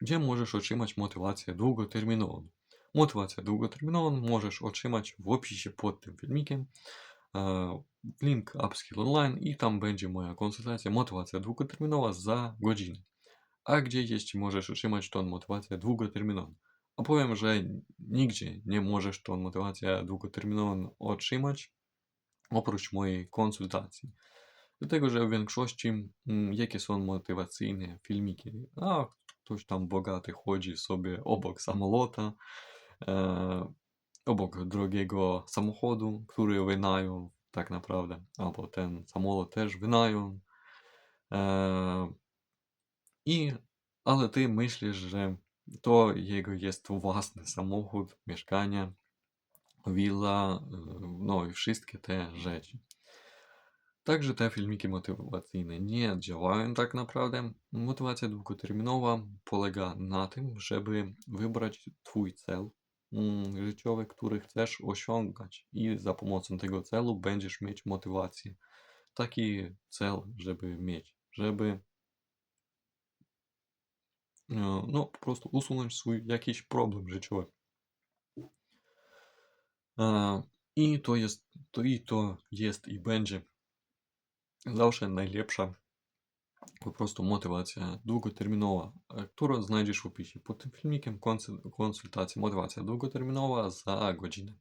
gdzie możesz otrzymać motywację długoterminową. Motywację długoterminową możesz otrzymać w opisie pod tym filmikiem. Link Upskill Online i tam będzie moja konsultacja motywacja długoterminowa za godzinę. A gdzie jeszcze możesz otrzymać tą motywację długoterminową? A powiem, że nigdzie nie możesz tą motywację długoterminową otrzymać oprócz mojej konsultacji. Dlatego, że w większości jakie są motywacyjne filmiki? A ktoś tam bogaty chodzi sobie obok samolota, e, obok drogiego samochodu, który wynają tak naprawdę, albo ten samolot też wynają. E, i, ale ty myślisz, że to jego jest własny samochód, mieszkanie, willa, e, no i wszystkie te rzeczy. Także te filmiki motywacyjne nie działają tak naprawdę. Motywacja długoterminowa polega na tym, żeby wybrać Twój cel mm, życiowy, który chcesz osiągać i za pomocą tego celu będziesz mieć motywację. Taki cel, żeby mieć, żeby e, no po prostu usunąć swój jakiś problem życiowy. E, I to jest, to i to jest i będzie zawsze najlepsza po prostu motywacja długoterminowa, e, którą znajdziesz w opisie pod tym filmikiem konsul- konsultacja motywacja długoterminowa za godzinę.